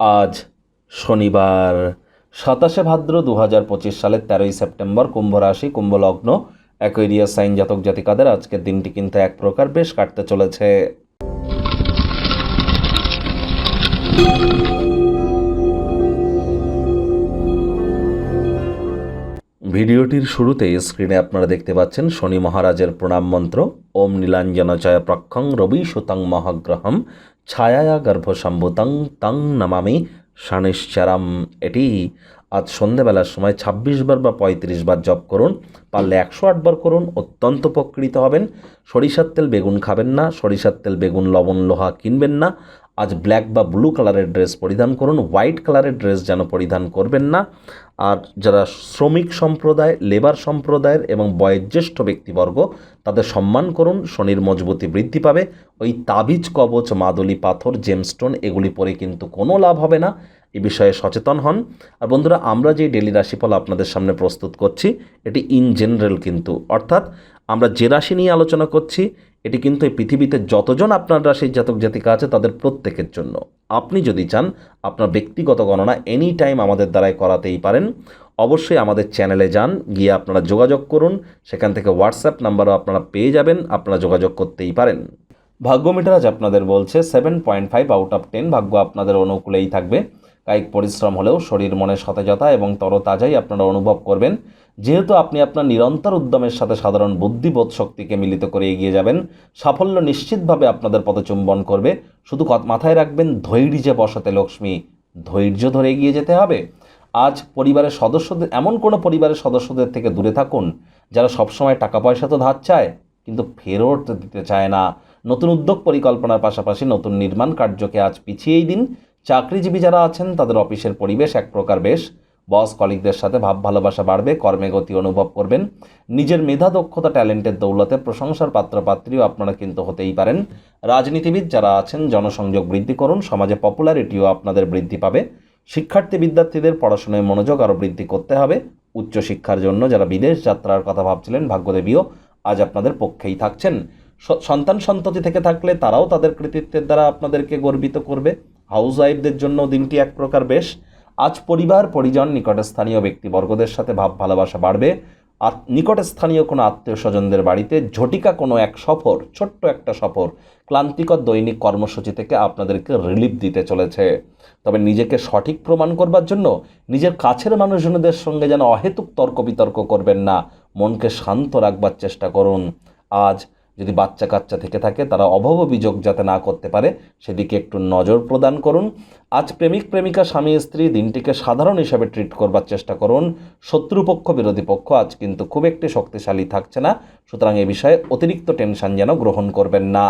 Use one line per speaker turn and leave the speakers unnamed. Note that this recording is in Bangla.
আজ শনিবার, সাতাশে ভাদ্র দু হাজার পঁচিশ সালের তেরোই সেপ্টেম্বর, কুম্ভ রাশি কুম্ভলগ্ন লগ্ন সাইন জাতক জাতিকাদের আজকের দিনটি কিন্তু এক প্রকার বেশ কাটতে চলেছে। ভিডিওটির শুরুতে স্ক্রিনে আপনারা দেখতে পাচ্ছেন শনি মহারাজের প্রণাম মন্ত্র, ওম নীলাঞ্জনচয় প্রক্ষং রবি সুতং মহাগ্রহম ছায়া গর্ভসম্ভুতং তং নমামি শানিশ্চারাম। এটি আজ সন্ধেবেলার সময় ছাব্বিশ বার বা পঁয়ত্রিশ বার জপ করুন, পারলে একশো আটবার করুন, অত্যন্ত উপকৃত হবেন। সরিষার তেল বেগুন খাবেন না, সরিষার তেল বেগুন, লবণ, লোহা কিনবেন না। আজ ব্ল্যাক বা ব্লু কালারের ড্রেস পরিধান করুন, হোয়াইট কালারের ড্রেস যেন পরিধান করবেন না। আর যারা শ্রমিক সম্প্রদায়, লেবার সম্প্রদায়ের এবং বয়োজ্যেষ্ঠ ব্যক্তিবর্গ, তাদের সম্মান করুন, শনির মজবুতি বৃদ্ধি পাবে। ওই তাবিজ, কবচ, মাদুলি, পাথর জেমস্টোন এগুলি পরে কিন্তু কোনো লাভ হবে না। এ বিষয়ে সচেতন হন। আর বন্ধুরা, আমরা যে ডেলি রাশিফল আপনাদের সামনে প্রস্তুত করছি, এটি ইন জেনারেল কিন্তু, অর্থাৎ আমরা যে রাশি নিয়ে আলোচনা করছি এটি কিন্তু এই পৃথিবীতে যতজন আপনার রাশির জাতক জাতিকা আছে তাদের প্রত্যেকের জন্য। আপনি যদি চান আপনার ব্যক্তিগত গণনা এনি টাইম আমাদের দ্বারাই করাতেই পারেন, অবশ্যই আমাদের চ্যানেলে যান, গিয়ে আপনারা যোগাযোগ করুন, সেখান থেকে হোয়াটসঅ্যাপ নাম্বারও আপনারা পেয়ে যাবেন, আপনারা যোগাযোগ করতেই পারেন। ভাগ্য মিটার আজ আপনাদের বলছে seven point five out of ten ভাগ্য আপনাদের অনুকূলেই থাকবে। কায়িক পরিশ্রম হলেও শরীর মনে সতেজতা এবং তরতাজাই আপনারা অনুভব করবেন। যেহেতু আপনি আপনার নিরন্তর উদ্যমের সাথে সাধারণ বুদ্ধিবোধ শক্তিকে মিলিত করে এগিয়ে যাবেন, সাফল্য নিশ্চিতভাবে আপনাদের পদচুম্বন করবে। শুধু মাথায় রাখবেন, ধৈর্যে বসতে লক্ষ্মী, ধৈর্য ধরে এগিয়ে যেতে হবে। আজ পরিবারের সদস্যদের, এমন কোনো পরিবারের সদস্যদের থেকে দূরে থাকুন, যারা সবসময় টাকা পয়সা তো ধার চায়, কিন্তু ফেরত দিতে চায় না। নতুন উদ্যোগ পরিকল্পনার পাশাপাশি নতুন নির্মাণ কার্যকে আজ পিছিয়েই দিন। চাকরিজীবী যারা আছেন, তাদের অফিসের পরিবেশ এক প্রকার বেশ। বস কলিগদের সাথে ভাব ভালোবাসা বাড়বে, কর্মে গতি অনুভব করবেন। নিজের মেধা, দক্ষতা, ট্যালেন্টের দৌলতে প্রশংসার পাত্রপাত্রীও আপনারা কিন্তু হতেই পারেন। রাজনীতিবিদ যারা আছেন, জনসংযোগ বৃদ্ধি করুন, সমাজে পপুলারিটিও আপনাদের বৃদ্ধি পাবে। শিক্ষার্থী বিদ্যার্থীদের পড়াশোনায় মনোযোগ আরও বৃদ্ধি করতে হবে। উচ্চশিক্ষার জন্য যারা বিদেশ যাত্রার কথা ভাবছিলেন, ভাগ্যদেবীও আজ আপনাদের পক্ষেই থাকছেন। সন্তান সন্ততি থেকে থাকলে তারাও তাদের কৃতিত্বের দ্বারা আপনাদেরকে গর্বিত করবে। হাউস ওয়াইফদের জন্য দিনটি এক প্রকার বেশ। আজ পরিবার, পরিজন নিকটে স্থানীয় ব্যক্তিবর্গদের সাথে ভাব ভালোবাসা বাড়বে। আর নিকটে স্থানীয় কোনো আত্মীয় স্বজনদের বাড়িতে ঝটিকা কোনো এক সফর, ছোট্ট একটা সফর, ক্লান্তিকর দৈনিক কর্মসূচি থেকে আপনাদেরকে রিলিফ দিতে চলেছে। তবে নিজেকে সঠিক প্রমাণ করবার জন্য নিজের কাছের মানুষজনদের সঙ্গে যেন অহেতুক তর্ক বিতর্ক করবেন না, মনকে শান্ত রাখবার চেষ্টা করুন। আজ যদি বাচ্চা কাচ্চা থেকে থাকে, তারা অভাব অভিযোগ যাতে না করতে পারে, সেদিকে একটু নজর প্রদান করুন। আজ প্রেমিক, প্রেমিকা, স্বামী, স্ত্রী দিনটিকে সাধারণ হিসাবে ট্রিট করবার চেষ্টা করুন। শত্রুপক্ষ, বিরোধী পক্ষ আজ কিন্তু খুব একটি শক্তিশালী থাকছে না। সুতরাং এ বিষয়ে অতিরিক্ত টেনশন যেন গ্রহণ করবেন না।